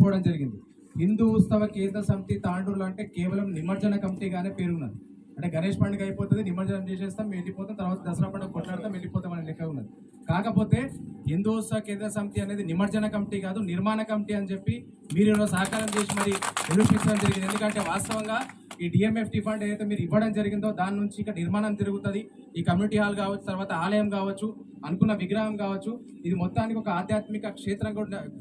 చెప్పుకోవడం జరిగింది. హిందూ ఉత్సవ కేంద్ర సమితి తాండూరులో అంటే కేవలం నిమజ్జన కమిటీగానే పేరున్నది. అంటే గణేష్ పండుగ అయిపోతుంది నిమజ్జనం చేసేస్తాం వెళ్ళిపోతాం తర్వాత దసరా పండుగ కొట్లాడతాం వెళ్ళిపోతాం అనే లెక్క ఉన్నది. కాకపోతే హిందూ ఉత్సవ కేంద్ర సమితి అనేది నిమజ్జన కమిటీ కాదు నిర్మాణ కమిటీ అని చెప్పి మీరు సహకారం చేసి మరి నిరూపించడం జరిగింది. ఎందుకంటే వాస్తవంగా ఈ డిఎంఎఫ్టీ ఫండ్ ఏదైతే మీరు ఇవ్వడం జరిగిందో దాని నుంచి ఇక నిర్మాణం తిరుగుతుంది. ఈ కమ్యూనిటీ హాల్ కావచ్చు తర్వాత ఆలయం కావచ్చు అనుకున్న విగ్రహం కావచ్చు ఇది మొత్తానికి ఒక ఆధ్యాత్మిక క్షేత్రం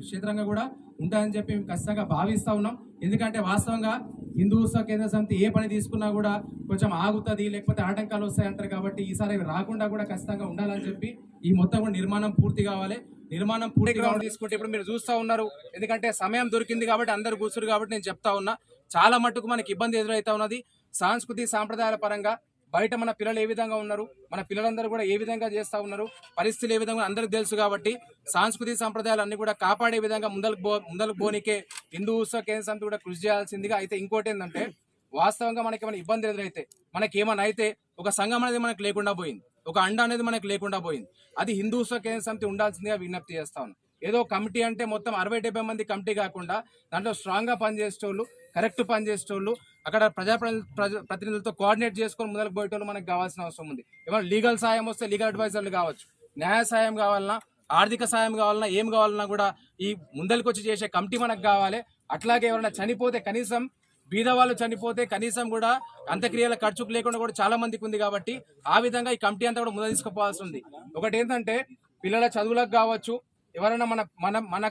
క్షేత్రంగా కూడా ఉంటుందని చెప్పి మేము ఖచ్చితంగా భావిస్తా ఉన్నాం. ఎందుకంటే వాస్తవంగా హిందూ ఉత్సవ కేంద్ర సమితి ఏ పని తీసుకున్నా కూడా కొంచెం ఆగుతుంది లేకపోతే ఆటంకాలు వస్తాయి అంటారు కాబట్టి ఈసారి అవి రాకుండా కూడా ఖచ్చితంగా ఉండాలని చెప్పి ఈ మొత్తం కూడా నిర్మాణం పూర్తి కావాలి. నిర్మాణం పూర్తి కావాలి. తీసుకుంటే ఇప్పుడు మీరు చూస్తా ఉన్నారు. ఎందుకంటే సమయం దొరికింది కాబట్టి అందరు కూర్చురు కాబట్టి నేను చెప్తా ఉన్నా. చాలా మట్టుకు మనకి ఇబ్బంది ఎదురైతా ఉన్నది. సాంస్కృతిక సాంప్రదాయాల పరంగా బయట మన పిల్లలు ఏ విధంగా ఉన్నారు? మన పిల్లలందరూ కూడా ఏ విధంగా చేస్తా ఉన్నారు? పరిస్థితులు ఏ విధంగా అందరికి తెలుసు కాబట్టి సాంస్కృతిక సంప్రదాయాలు అన్ని కూడా కాపాడే విధంగా ముందలకు బో ముందలకు పోనీకే హిందూ ఉత్సవ కేంద్ర సమితి కూడా కృషి చేయాల్సిందిగా అయితే ఇంకోటి ఏంటంటే వాస్తవంగా మనకి ఏమైనా ఇబ్బంది ఎదురైతే మనకి ఏమైనా అయితే ఒక సంఘం అనేది మనకు లేకుండా పోయింది. ఒక అండ అనేది మనకు లేకుండా పోయింది. అది హిందూ ఉత్సవ కేంద్ర సమితి ఉండాల్సిందిగా విజ్ఞప్తి చేస్తా ఉన్నాను ఏదో కమిటీ అంటే మొత్తం అరవై డెబ్బై మంది కమిటీ కాకుండా దాంట్లో స్ట్రాంగ్గా పనిచేసేటోళ్ళు కరెక్ట్ పనిచేసేటోళ్ళు అక్కడ ప్రజా ప్రతినిధులతో కోఆర్డినేట్ చేసుకొని ముందరకు పోయేటోళ్ళు మనకు కావాల్సిన అవసరం ఉంది. ఏమన్నా లీగల్ సాయం వస్తే లీగల్ అడ్వైజర్లు కావచ్చు. న్యాయ సాయం కావాలన్నా ఆర్థిక సాయం కావాలన్నా ఏం కావాలన్నా కూడా ఈ ముందరికి వచ్చి చేసే కమిటీ మనకు కావాలి. అట్లాగే ఎవరైనా చనిపోతే కనీసం బీద వాళ్ళు చనిపోతే కనీసం కూడా అంత్యక్రియల ఖర్చుకు లేకుండా కూడా చాలా మందికి ఉంది కాబట్టి ఆ విధంగా ఈ కమిటీ అంతా కూడా ముందు తీసుకుపోవాల్సి ఉంది. ఒకటి ఏంటంటే పిల్లల చదువులకు కావచ్చు ఎవరైనా మన మన మన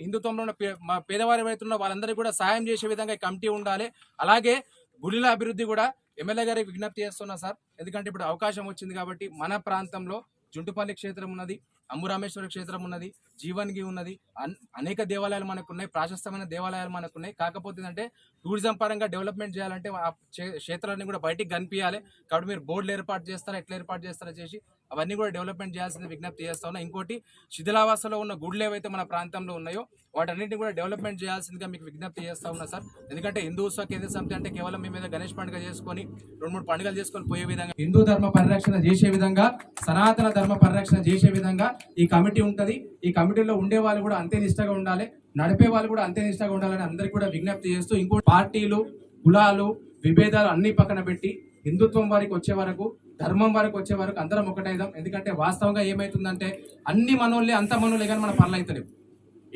హిందుత్వంలో ఉన్న పే- మా పేదవారు ఎవరైతే వాళ్ళందరికీ కూడా సాయం చేసే విధంగా కమిటీ ఉండాలి. అలాగే గుడిల అభివృద్ధి కూడా ఎమ్మెల్యే గారికి విజ్ఞప్తి చేస్తున్నా సార్. ఎందుకంటే ఇప్పుడు అవకాశం వచ్చింది కాబట్టి మన ప్రాంతంలో జుంటుపల్లి క్షేత్రం ఉన్నది అంబురామేశ్వర క్షేత్రం ఉన్నది జీవన్గి ఉన్నది. అన్- అనేక దేవాలయాలు మనకు ఉన్నాయి ప్రాశస్తమైన దేవాలయాలు మనకు ఉన్నాయి కాకపోతే ఏంటంటే టూరిజం పరంగా డెవలప్మెంట్ చేయాలంటే ఆ క్షేత్రాన్ని కూడా బయటికి కనిపించాలి కాబట్టి మీరు బోర్డులు ఏర్పాటు చేస్తారా ఎట్లా ఏర్పాటు చేస్తారా చేసి అవన్నీ కూడా డెవలప్మెంట్ చేయాల్సింది విజ్ఞప్తి చేస్తా ఉన్నా. ఇంకోటి శిథిలావాసలో ఉన్న గుడ్లు ఏవైతే మన ప్రాంతంలో ఉన్నాయో వాటన్నింటినీ కూడా డెవలప్మెంట్ చేయాల్సిందిగా మీకు విజ్ఞప్తి చేస్తా ఉన్నా సార్. ఎందుకంటే హిందూ ఉత్సవ కేంద్ర సమితి అంటే కేవలం మీ మీద గణేష్ పండుగ చేసుకొని రెండు మూడు పండుగలు చేసుకొని పోయే విధంగా హిందూ ధర్మ పరిరక్షణ చేసే విధంగా సనాతన ధర్మ పరిరక్షణ చేసే విధంగా ఈ కమిటీ ఉంటుంది. ఈ కమిటీలో ఉండే వాళ్ళు కూడా అంతే నిష్టగా ఉండాలి. నడిపే వాళ్ళు కూడా అంతే నిష్టగా ఉండాలని అందరికీ కూడా విజ్ఞప్తి చేస్తూ ఇంకో పార్టీలు కులాలు విభేదాలు అన్ని పక్కన పెట్టి హిందుత్వం వారికి వచ్చే వరకు ధర్మం వరకు వచ్చే వరకు అందరం ఒకటైదాం. ఎందుకంటే వాస్తవంగా ఏమైతుందంటే అన్ని మనోళ్ళే అంత మనోళ్ళే కానీ మన పనులు అవుతలేవు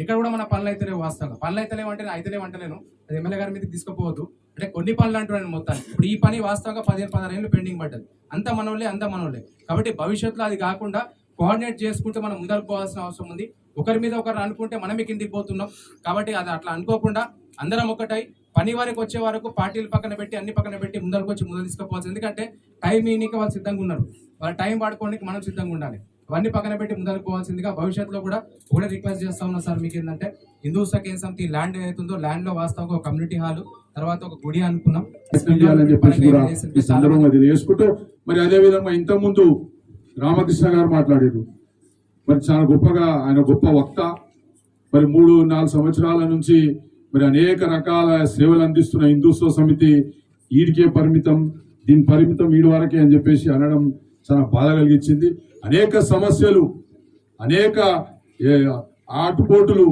ఇక్కడ కూడా మన పనులు అయితేలేవు వాస్తవంగా. పనులు అయితలేవు అంటే నేను అయితలేవు అంటలేను. అది ఎమ్మెల్యే గారి మీద తీసుకుపోవద్దు. అంటే కొన్ని పనులు అంటున్నాను మొత్తాన్ని ఇప్పుడు ఈ పని వాస్తవంగా పదిహేను పదహారు ఏళ్ళు పెండింగ్ పడ్డది. అంత మనోళ్ళే అంత మనోళ్ళే. కాబట్టి భవిష్యత్తులో అది కాకుండా కోఆర్డినేట్ చేసుకుంటే మనం ముందరకు పోవాల్సిన అవసరం ఉంది. ఒకరి మీద ఒకరు అనుకుంటే మనమే కిందికి పోతున్నాం. కాబట్టి అది అట్లా అనుకోకుండా అందరం ఒకటై పని వరకు వచ్చే వరకు పార్టీలు పక్కన పెట్టి అన్ని పక్కన పెట్టి ముందరకు వచ్చి ముందు తీసుకుపోవచ్చు. ఎందుకంటే టైం ఈయనకి వాళ్ళు సిద్ధంగా ఉన్నారు. వాళ్ళ టైం వాడుకోవడానికి మనం సిద్ధంగా ఉండాలి. అవన్నీ పక్కన పెట్టి ముందరకు పోవాల్సిందిగా భవిష్యత్తులో కూడా ఒకటే రిక్వెస్ట్ చేస్తా ఉన్నా సార్ మీకు ఏంటంటే హిందూ కేంద్ర సమితి ల్యాండ్ ఏదైతుందో ల్యాండ్లో వాస్తవంగా ఒక కమ్యూనిటీ హాల్ తర్వాత ఒక గుడి అనుకున్నాం. కూడా తెలియజేసుకుంటూ మరి అదే విధంగా ఇంతకుముందు రామకృష్ణ గారు మాట్లాడారు. మరి చాలా గొప్పగా ఆయన గొప్ప వక్త. మరి మూడు నాలుగు సంవత్సరాల నుంచి మరి అనేక రకాల సేవలు అందిస్తున్న హిందూత్వ సమితి ఈడికే పరిమితం దీని పరిమితం ఈడు వరకే అని చెప్పేసి అనడం చాలా బాధ కలిగించింది. అనేక సమస్యలు అనేక ఆటుపోటులు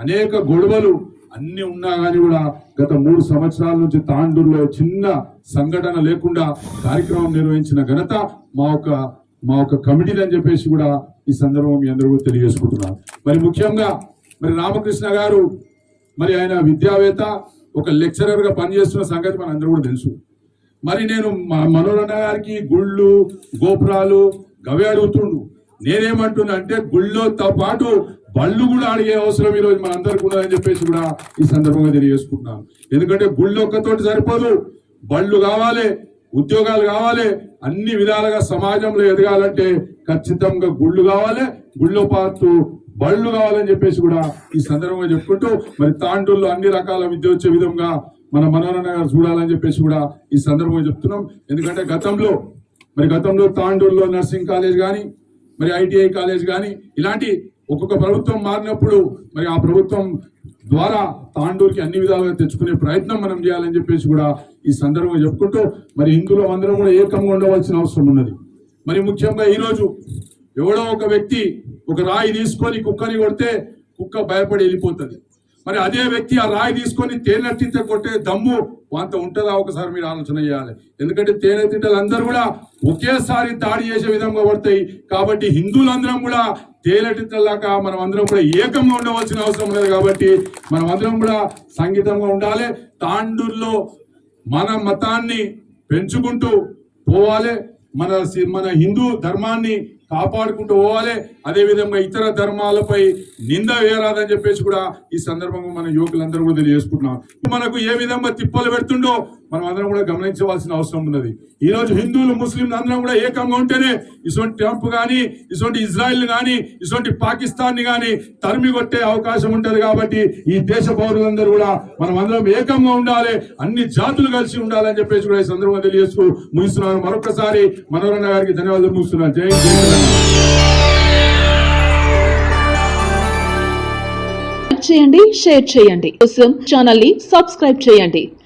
అనేక గొడవలు అన్ని ఉన్నా కానీ కూడా గత మూడు సంవత్సరాల నుంచి తాండూరులో చిన్న సంఘటన లేకుండా కార్యక్రమం నిర్వహించిన ఘనత మా ఒక మా ఒక కమిటీలు అని చెప్పేసి కూడా ఈ సందర్భం మీ అందరూ తెలియజేసుకుంటున్నారు మరి ముఖ్యంగా మరి రామకృష్ణ గారు మరి ఆయన విద్యావేత్త ఒక లెక్చరర్గా పనిచేస్తున్న సంగతి మన అందరూ కూడా తెలుసు. మరి నేను మా మనోరన్న గారికి గుళ్ళు గోపురాలు గవే అడుగుతుండు. నేనేమంటున్నా అంటే గుళ్ళోతో పాటు బళ్ళు కూడా అడిగే అవసరం ఈరోజు మనందరికి ఉన్నదని చెప్పేసి కూడా ఈ సందర్భంగా తెలియజేసుకుంటున్నాను ఎందుకంటే గుళ్ళు ఒక్కతోటి సరిపోదు. బళ్ళు కావాలి ఉద్యోగాలు కావాలి అన్ని విధాలుగా సమాజంలో ఎదగాలంటే ఖచ్చితంగా గుళ్ళు కావాలి. గుళ్ళో పాటు బళ్ళు కావాలని చెప్పేసి కూడా ఈ సందర్భంగా చెప్పుకుంటూ మరి తాండూరులో అన్ని రకాల విద్య వచ్చే విధంగా మన మనోహరణ గారు చూడాలని చెప్పేసి కూడా ఈ సందర్భంగా చెప్తున్నాం. ఎందుకంటే గతంలో మరి గతంలో తాండూరులో నర్సింగ్ కాలేజ్ కానీ మరి ఐటీఐ కాలేజ్ కానీ ఇలాంటి ఒక్కొక్క ప్రభుత్వం మారినప్పుడు మరి ఆ ప్రభుత్వం ద్వారా తాండూరుకి అన్ని విధాలుగా తెచ్చుకునే ప్రయత్నం మనం చేయాలని చెప్పేసి కూడా ఈ సందర్భంగా చెప్పుకుంటూ మరి ఇందులో అందరం కూడా ఏకంగా ఉండవలసిన అవసరం ఉన్నది. మరి ముఖ్యంగా ఈరోజు ఎవడో ఒక వ్యక్తి ఒక రాయి తీసుకొని కుక్కని కొడితే కుక్క భయపడి వెళ్ళిపోతుంది. మరి అదే వ్యక్తి ఆ రాయి తీసుకొని తేనె తింటే కొట్టే దమ్ము అంత ఉంటుందా? ఒకసారి మీరు ఆలోచన చేయాలి. ఎందుకంటే తేనె తింటలు అందరూ కూడా ఒకేసారి దాడి చేసే విధంగా పడతాయి. కాబట్టి హిందువులందరం కూడా తేనెటింతలాగా మనం అందరం కూడా ఏకంగా ఉండవలసిన అవసరం లేదు కాబట్టి మనం అందరం కూడా సంగీతంగా ఉండాలి. తాండూరులో మన మతాన్ని పెంచుకుంటూ పోవాలి. మన సి- మన హిందూ ధర్మాన్ని కాపాడుకుంటూ పోవాలి. అదేవిధంగా ఇతర ధర్మాలపై నింద వేయరాదని చెప్పేసి కూడా ఈ సందర్భంగా మన యువకులందరూ కూడా తెలియజేసుకుంటున్నాం. మనకు ఏ విధంగా తిప్పలు పెడుతుండో మనం అందరం కూడా గమనించవలసిన అవసరం ఉన్నది. ఈ రోజు హిందువులు ముస్లింలు అందరం కూడా ఏకంగా ఉంటేనే ఇటువంటి ట్రంప్ కానీ ఇటువంటి ఇజ్రాయెల్ కానీ ఇటువంటి పాకిస్తాన్ని కానీ తరిమి కొట్టే అవకాశం ఉంటుంది కాబట్టి ఈ దేశ పౌరులందరూ కూడా మనం అందరం ఏకంగా ఉండాలి అన్ని జాతులు కలిసి ఉండాలని చెప్పేసి కూడా ఈ సందర్భంగా తెలియజేస్తూ ముగిస్తున్నాను. మరొకసారి మనోరణ గారికి ధన్యవాదాలు ముగిస్తున్నాను. జై చేయండి షేర్ చేయండి. కోసం ఛానల్ని సబ్స్క్రైబ్ చేయండి.